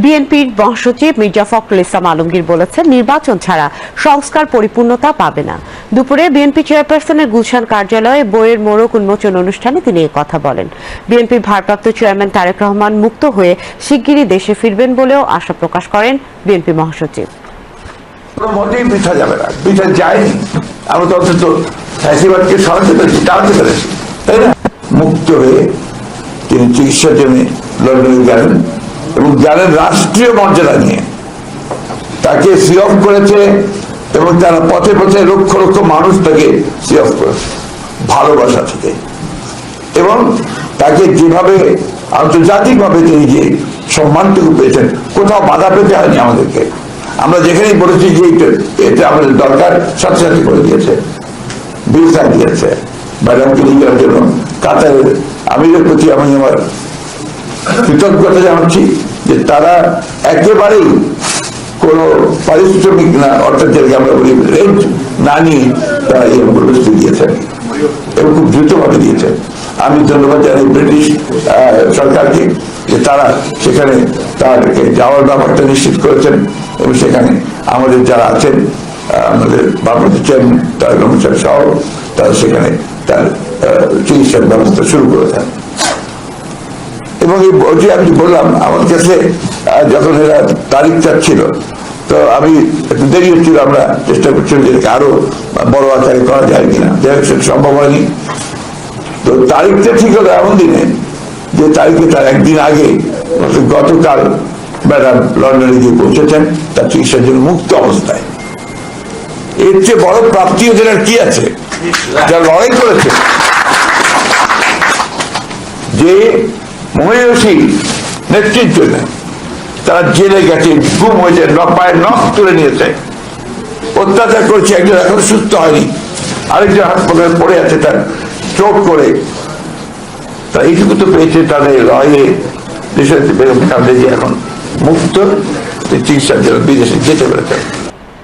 বিএনপির মহাসচিব মির্জা ফখরুল ইসলাম আলমগীর বলেছেন, নির্বাচন ছাড়া সংস্কার পরিপূর্ণতা পাবে না। দুপুরে বিএনপি চেয়ারপারসনের গুলশান কার্যালয়ে বইয়ের মোড়ক উন্মোচন অনুষ্ঠানে তিনি কথা বলেন। বিএনপির ভারপ্রাপ্ত চেয়ারম্যান তারেক রহমান মুক্ত হয়ে শিগগিরই দেশে ফিরবেন বলেও আশা প্রকাশ করেন বিএনপি মহাসচিব। মুক্ত হয়ে তিনি চিকিৎসার জন্য লন্ডনে গেলেন। এবং গেলেন রাষ্ট্রীয় মর্যাদা নিয়ে তাকে সি অফ করেছে এবং তারা পথে পথে লক্ষ লক্ষ মানুষ তাকে সি অফ করেছে, ভালোবাসা থেকে। এবং তাকে যেভাবে আন্তর্জাতিকভাবে তিনি যে সম্মানটুকু পেয়েছেন, কোথাও বাধা পেতে হয়নি আমাদেরকে। আমরা যেখানেই বলেছি যে এটা- এটা আমাদের দরকার, সাথে সাথে করে দিয়েছে। ভিসা দিয়েছে। ম্যাডামকে নিয়ে যাওয়ার জন্য কাতারের আমিরের প্রতি আমি আমার কৃতজ্ঞতা জানাচ্ছি যে তারা একেবারেই কোনো পারিশ্রমিক না, অর্থাৎ যেটাকে আমরা বলি রেন্ট না নিয়ে তারা এই প্রবেশটি দিয়েছেন এবং খুব দ্রুতভাবে দিয়েছেন। আমি ধন্যবাদ জানাই ব্রিটিশ সরকারকে যে তারা সেখানে তাদেরকে যাওয়ার ব্যাপারটা নিশ্চিত করেছেন এবং সেখানে আমাদের যারা আছেন আমাদের বাবুর চেয়ারম্যান তার কর্মচারী সহ, তারা সেখানে তার চিকিৎসার ব্যবস্থা শুরু করেছেন। এবং এই আমি বললাম আমার কাছে যখন এরা তারিখ ছিল তো আমি একটু দেরি হচ্ছিল আমরা চেষ্টা করছিলাম যে আরও বড় আকারে করা যায় কিনা। যাই সেটা সম্ভব হয়নি। তো তারিখটা ঠিক হলো এমন দিনে যে তারিখে তার একদিন আগে গতকাল ম্যাডাম লন্ডনে গিয়ে পৌঁছেছেন তার চিকিৎসার জন্য মুক্ত অবস্থায়। এর চেয়ে বড় প্রাপ্তি ওদের আর কি আছে? যা লড়াই করেছে। যে মহিষী নেতৃত্বে তারা জেলে গেছে, গুম হয়েছে পায়ের নখ তুলে নিয়েছে। অত্যাচার করছে, একজন এখন সুস্থ হয়নি। আরেকজন হাসপাতালে পড়ে আছে, তার চোট করে তা এইটুকু তো পেয়েছে তাদের লড়াইয়ে দেশের খালেদা যে এখন মুক্ত। চিকিৎসার জন্য বিদেশে যেতে পেরেছে